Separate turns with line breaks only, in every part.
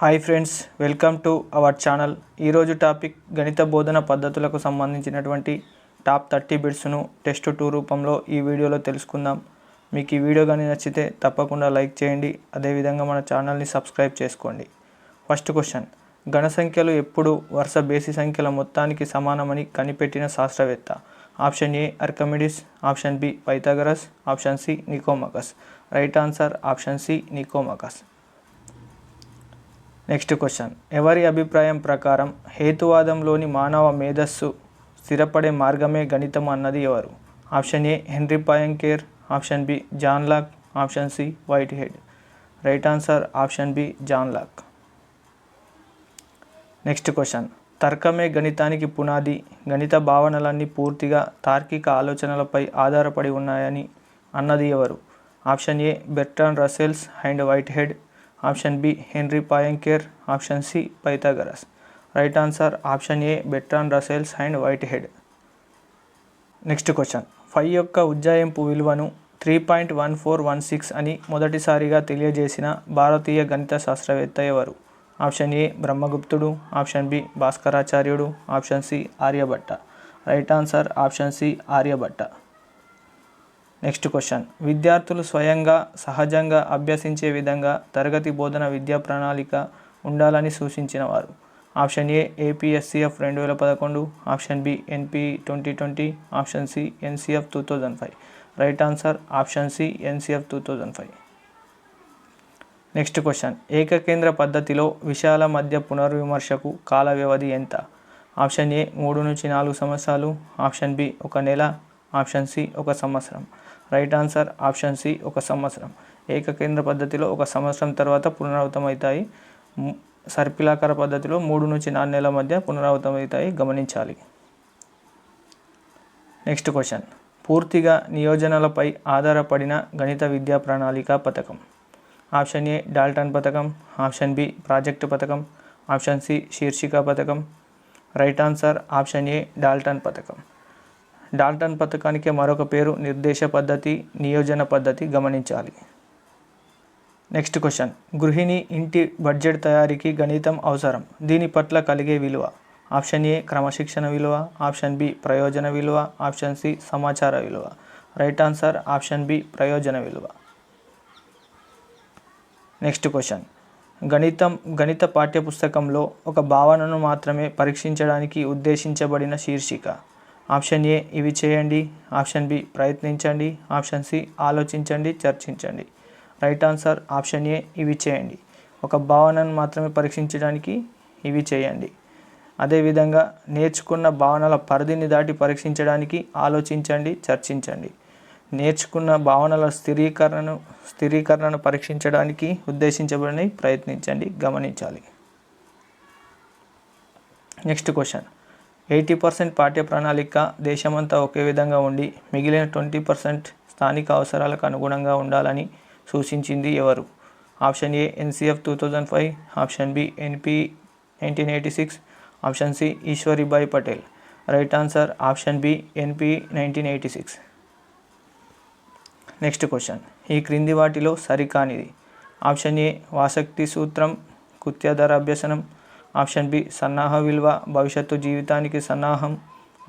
Hi friends welcome to our channel. ఈరోజు topic గణిత బోధన పద్ధతులకు సంబంధించినటువంటి టాప్ థర్టీ బిట్స్ను టెస్ట్ టూ రూపంలో ఈ వీడియోలో తెలుసుకుందాం. మీకు ఈ వీడియో కానీ నచ్చితే తప్పకుండా లైక్ చేయండి. అదేవిధంగా మన ఛానల్ని సబ్స్క్రైబ్ చేసుకోండి. First question. గణ సంఖ్యలు ఎప్పుడు వరుస బేసి సంఖ్యల మొత్తానికి సమానమని కనిపెట్టిన శాస్త్రవేత్త? Option A Archimedes option B Pythagoras. Option C Nicomachus. Right answer option C Nicomachus. Next question ఎవరి అభిప్రాయం ప్రకారం హేతువాదంలోని మానవ మేధస్సు స్థిరపడే మార్గమే గణితం అన్నది ఎవరు? Option A Henri Poincare. Option B John Locke. Option C Whitehead. Right answer option B John Locke. Next question తర్కమే గణితానికి పునాది. గణిత భావనలన్నీ పూర్తిగా తార్కిక ఆలోచనలపై ఆధారపడి ఉన్నాయని అన్నది ఎవరు? Option A Bertrand Russell's and Whitehead. Option B Henri Poincare option C Pythagoras. Right answer option A Bertrand Russell's and Whitehead next question. Pi యొక్క ఉజ్జాయింపు విలువను three point one four one six అని మొదటిసారిగా తెలియజేసిన భారతీయ గణిత శాస్త్రవేత్త ఎవరు? ఆప్షన్ ఏ బ్రహ్మగుప్తుడు option B భాస్కరాచార్యుడు option C Aryabhata. Right answer option C Aryabhata. Next question విద్యార్థులు స్వయంగా సహజంగా అభ్యసించే విధంగా తరగతి బోధన విద్యా ప్రణాళిక ఉండాలని సూచించిన వారు ఆప్షన్ ఏ ఏపీఎస్సిఎఫ్ రెండు వేల పదకొండు. Option B NP twenty twenty option C NCF two thousand five right answer option C NCF two thousand five next question ఏకకేంద్ర పద్ధతిలో విషయాల మధ్య పునర్విమర్శకు కాల వ్యవధి ఎంత? ఆప్షన్ ఏ మూడు నుంచి నాలుగు సంవత్సరాలు. ఆప్షన్ బి ఒక నెల. ఆప్షన్ సి ఒక సంవత్సరం. రైట్ ఆన్సర్ ఆప్షన్ సి ఒక సంవత్సరం. ఏకకేంద్ర పద్ధతిలో ఒక సంవత్సరం తర్వాత పునరావృతమవుతాయి. ము- సర్పిలాకార పద్ధతిలో మూడు నుంచి నాలుగు నెలల మధ్య పునరావృతమవుతాయి. గమనించాలి. Next question. పూర్తిగా నియోజనాలపై ఆధారపడిన గణిత విద్యా ప్రణాళిక పథకం. ఆప్షన్ ఏ డాల్టన్ పథకం. ఆప్షన్ బి ప్రాజెక్టు పథకం. ఆప్షన్ సి శీర్షిక పథకం. Right answer option A Dalton పథకం. డాల్టన్ పథకానికి మరొక పేరు నిర్దేశ పద్ధతి నియోజన పద్ధతి గమనించాలి. Next question. గృహిణి ఇంటి బడ్జెట్ తయారీకి గణితం అవసరం. దీని పట్ల కలిగే విలువ. ఆప్షన్ ఏ క్రమశిక్షణ విలువ. ఆప్షన్ బి ప్రయోజన విలువ. ఆప్షన్ సి సమాచార విలువ. రైట్ ఆన్సర్ ఆప్షన్ బి ప్రయోజన విలువ. Next question. గణితం గణిత పాఠ్యపుస్తకంలో ఒక భావనను మాత్రమే పరీక్షించడానికి ఉద్దేశించబడిన శీర్షిక. ఆప్షన్ ఏ ఇవి చేయండి ఆప్షన్ బి ప్రయత్నించండి ఆప్షన్ సి ఆలోచించండి చర్చించండి. రైట్ ఆన్సర్ ఆప్షన్ ఏ ఇవి చేయండి. ఒక భావనను మాత్రమే పరీక్షించడానికి ఇవి చేయండి. అదేవిధంగా నేర్చుకున్న భావనల పరిధిని దాటి పరీక్షించడానికి ఆలోచించండి చర్చించండి. నేర్చుకున్న భావనల స్థిరీకరణను స్థిరీకరణను పరీక్షించడానికి ఉద్దేశించబడినవి ప్రయత్నించండి గమనించాలి. Next question. ఎయిటీ పర్సెంట్ పాఠ్య ప్రణాళిక దేశమంతా ఒకే విధంగా ఉండి మిగిలిన ట్వంటీ పర్సెంట్ స్థానిక అవసరాలకు అనుగుణంగా ఉండాలని సూచించింది ఎవరు? Option A NCF two thousand five option B NP nineteen eighty six option C Eshwaribai Patel. Right answer option B NP nineteen eighty six. Next question. ఈ క్రింది వాటిలో సరికానిది. ఆప్షన్ ఏ వాసక్తి సూత్రం కుత్యాధార అభ్యసనం ఆప్షన్ బి సన్నాహ విలువ భవిష్యత్తు జీవితానికి సన్నాహం.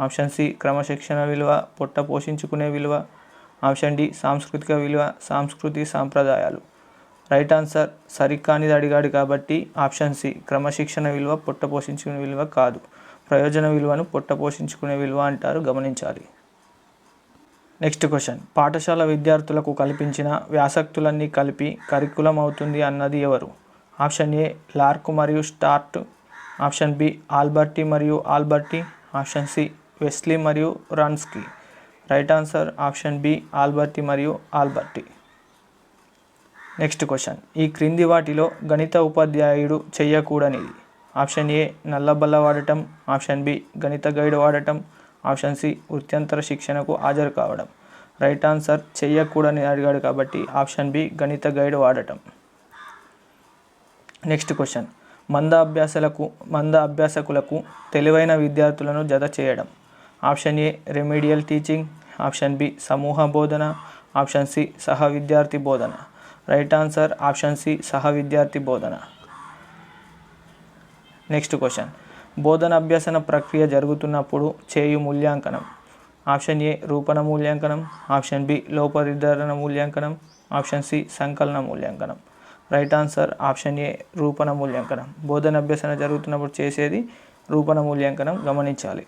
ఆప్షన్ సి క్రమశిక్షణ విలువ పొట్ట పోషించుకునే విలువ. ఆప్షన్ డి సాంస్కృతిక విలువ సాంస్కృతి సాంప్రదాయాలు. రైట్ ఆన్సర్ సరికానిది అడిగాడు కాబట్టి ఆప్షన్ సి క్రమశిక్షణ విలువ పొట్ట పోషించుకునే విలువ కాదు. ప్రయోజన విలువను పొట్ట పోషించుకునే విలువ అంటారు గమనించాలి. Next question. పాఠశాల విద్యార్థులకు కల్పించిన వ్యాసక్తులన్నీ కలిపి కరికులం అవుతుంది అన్నది ఎవరు? ఆప్షన్ ఏ లార్క్ మరియు స్టార్ట్. ఆప్షన్ బి ఆల్బర్టీ మరియు ఆల్బర్టీ. ఆప్షన్ సి వెస్లీ మరియు Ransky. Right answer option B Alberty మరియు ఆల్బర్టీ. Next question. ఈ క్రింది వాటిలో గణిత ఉపాధ్యాయుడు చేయకూడనిది. ఆప్షన్ ఏ నల్లబల్ల వాడటం. ఆప్షన్ బి గణిత గైడ్ వాడటం. ఆప్షన్ సి వృత్యంతర శిక్షణకు హాజరు కావడం. రైట్ ఆన్సర్ చేయకూడని అడిగాడు కాబట్టి ఆప్షన్ బి గణిత గైడ్ వాడటం. నెక్స్ట్ క్వశ్చన్ మంద అభ్యాసాలకు మంద అభ్యాసకులకు తెలివైన విద్యార్థులను జత చేయడం. Option A remedial teaching option B సమూహ బోధన. ఆప్షన్ సి సహ విద్యార్థి బోధన. రైట్ ఆన్సర్ ఆప్షన్ సి సహ విద్యార్థి బోధన. నెక్స్ట్ క్వశ్చన్ బోధన అభ్యసన ప్రక్రియ జరుగుతున్నప్పుడు చేయు మూల్యాంకనం. ఆప్షన్ ఏ రూపణ మూల్యాంకనం. ఆప్షన్ బి లోపరిధారణ మూల్యాంకనం. ఆప్షన్ సి సంకలన మూల్యాంకనం. రైట్ ఆన్సర్ ఆప్షన్ ఏ రూపణ మూల్యాంకనం. బోధన అభ్యసన జరుగుతున్నప్పుడు చేసేది రూపణ మూల్యాంకనం గమనించాలి.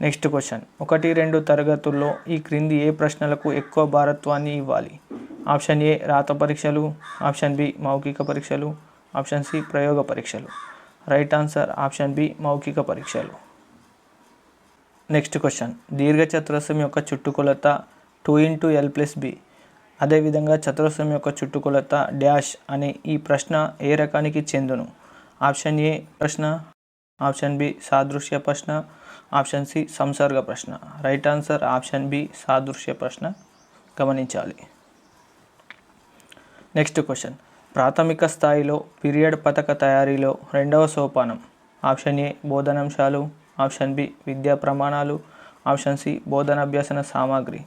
Next question. ఒకటి రెండు తరగతుల్లో ఈ క్రింది ఏ ప్రశ్నలకు ఎక్కువ భారత్వాన్ని ఇవ్వాలి? ఆప్షన్ ఏ రాత పరీక్షలు. ఆప్షన్ బి మౌఖిక పరీక్షలు. ఆప్షన్ సి ప్రయోగ పరీక్షలు. రైట్ ఆన్సర్ ఆప్షన్ బి మౌఖిక పరీక్షలు. Next question. దీర్ఘచతురస్రం యొక్క చుట్టుకొలత two into L plus B. అదేవిధంగా చతురస్రం యొక్క చుట్టుకొలత డ్యాష్ అనే ఈ ప్రశ్న ఏ రకానికి చెందును? ఆప్షన్ ఏ ప్రశ్న ఆప్షన్ బి సాదృశ్య ప్రశ్న ఆప్షన్ సి సంసర్గ ప్రశ్న. రైట్ ఆన్సర్ ఆప్షన్ బి సాదృశ్య ప్రశ్న. గమనించాలి. Next question. ప్రాథమిక స్థాయిలో పీరియడ్ పథక తయారీలో రెండవ సోపానం. ఆప్షన్ ఏ బోధనాంశాలు ఆప్షన్ బి విద్యా ప్రమాణాలు ఆప్షన్ సి బోధనాభ్యసన సామాగ్రి.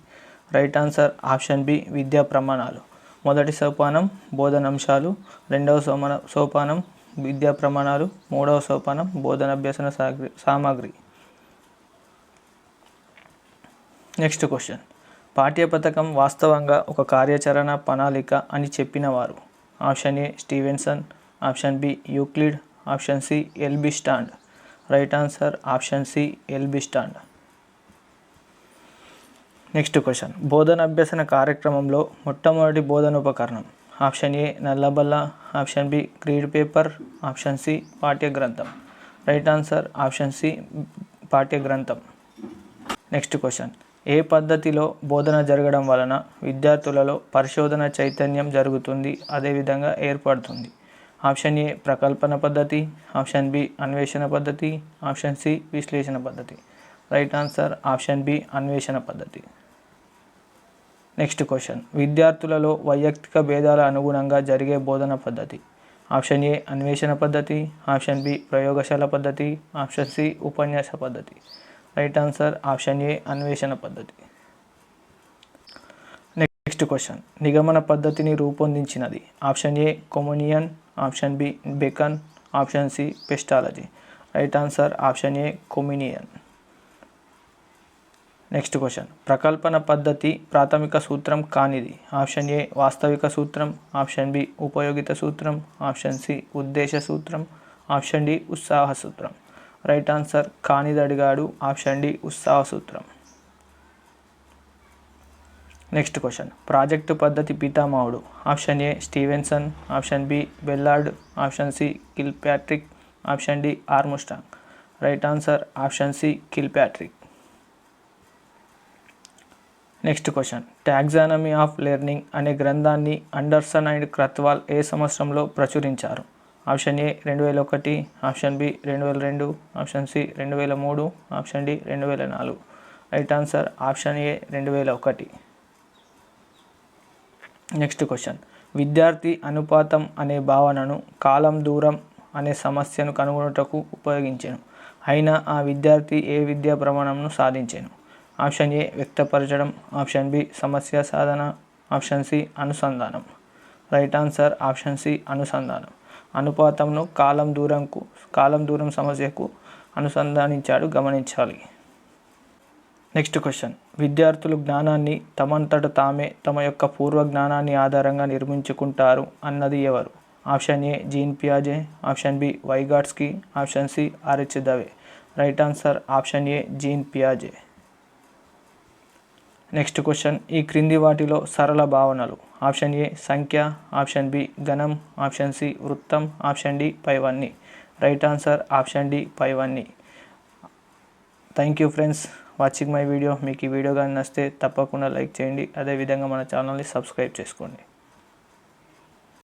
రైట్ ఆన్సర్ ఆప్షన్ బి విద్యా ప్రమాణాలు. మొదటి సోపానం బోధనాంశాలు రెండవ సోమన సోపానం విద్యా ప్రమాణాలు మూడవ సోపానం బోధన అభ్యసన సాగ్రి సామాగ్రి. Next question. పాఠ్యపథకం వాస్తవంగా ఒక కార్యాచరణ ప్రణాళిక అని చెప్పినవారు. Option A Stevenson option B Euclid option C LB Stand. Right answer option C LB Stand. Next question. బోధన అభ్యసన కార్యక్రమంలో మొట్టమొదటి బోధన ఉపకరణం. Option A నల్లబల్ల option B grid paper. Option C పాఠ్య గ్రంథం రైట్ ఆన్సర్ ఆప్షన్ సి పాఠ్య గ్రంథం నెక్స్ట్ క్వశ్చన్. ఏ పద్ధతిలో బోధన జరగడం వలన విద్యార్థులలో పరిశోధన చైతన్యం జరుగుతుంది అదేవిధంగా ఏర్పడుతుంది? ఆప్షన్ ఏ ప్రకల్పన పద్ధతి. ఆప్షన్ బి అన్వేషణ పద్ధతి. ఆప్షన్ సి విశ్లేషణ పద్ధతి. రైట్ ఆన్సర్ ఆప్షన్ బి అన్వేషణ పద్ధతి. నెక్స్ట్ క్వశ్చన్ విద్యార్థులలో వైయక్తిక భేదాల అనుగుణంగా జరిగే బోధన పద్ధతి. ఆప్షన్ ఏ అన్వేషణ పద్ధతి. ఆప్షన్ బి ప్రయోగశాల పద్ధతి. ఆప్షన్ సి ఉపన్యాస పద్ధతి. రైట్ ఆన్సర్ ఆప్షన్ ఏ అన్వేషణ పద్ధతి. నెక్స్ట్ క్వశ్చన్ నిగమన పద్ధతిని రూపొందించినది. Option A Comenius option B Bacon option C Pestalozzi right answer option A Comenius next question ప్రకల్పన పద్ధతి ప్రాథమిక సూత్రం కానిది. ఆప్షన్ ఏ వాస్తవిక సూత్రం. ఆప్షన్ బి ఉపయోగిత సూత్రం. ఆప్షన్ సి ఉద్దేశ సూత్రం. ఆప్షన్ డి ఉత్సాహ సూత్రం. రైట్ ఆన్సర్ కానిది అడిగాడు. ఆప్షన్ డి ఉత్సాహ సూత్రం. నెక్స్ట్ క్వశ్చన్ ప్రాజెక్టు పద్ధతి పితామహుడు. Option A Stevenson. Option B Ballard. Option C Kilpatrick option D Armstrong. Right answer option C Kilpatrick next question taxonomy of learning అనే గ్రంథాన్ని అండర్సన్ అండ్ క్రత్వాల్ ఏ సంవత్సరంలో ప్రచురించారు? ఆప్షన్ ఏ రెండు వేల ఒకటి. ఆప్షన్ బి రెండు వేల రెండు. ఆప్షన్ సి రెండు వేల మూడు. ఆప్షన్ డి రెండు వేల నాలుగు. రైట్ ఆన్సర్ ఆప్షన్ ఏ రెండు వేల ఒకటి. నెక్స్ట్ క్వశ్చన్ విద్యార్థి అనుపాతం అనే భావనను కాలం దూరం అనే సమస్యను కనుగొనుటకు ఉపయోగించాను. అయినా ఆ విద్యార్థి ఏ విద్యా ప్రమాణంను సాధించాను? ఆప్షన్ ఏ వ్యక్తపరచడం ఆప్షన్ బి సమస్య సాధన ఆప్షన్ సి అనుసంధానం. రైట్ ఆన్సర్ ఆప్షన్ సి అనుసంధానం. అనుపాతంను కాలం దూరంకు కాలం దూరం సమస్యకు అనుసంధానించాడు గమనించాలి. Next question. విద్యార్థులు జ్ఞానాన్ని తమంతట తామే తమ యొక్క పూర్వ జ్ఞానాన్ని ఆధారంగా నిర్మించుకుంటారు అన్నది ఎవరు? ఆప్షన్ ఏ gene పియాజే option B వైగాట్స్కి option C RH Dave. Right answer option ఏ జీన్ పియాజే. నెక్స్ట్ క్వశ్చన్ ఈ క్రింది వాటిలో సరళ భావనలు. ఆప్షన్ ఏ సంఖ్య. ఆప్షన్ బి ఘనం. ఆప్షన్ సి వృత్తం. ఆప్షన్ డి పైవన్నీ. రైట్ ఆన్సర్ ఆప్షన్ డి పైవన్నీ. Thank you friends watching my video మీకు ఈ వీడియో కానీ నచ్చితే తప్పకుండా లైక్ చేయండి. అదేవిధంగా మన ఛానల్ని సబ్స్క్రైబ్ చేసుకోండి.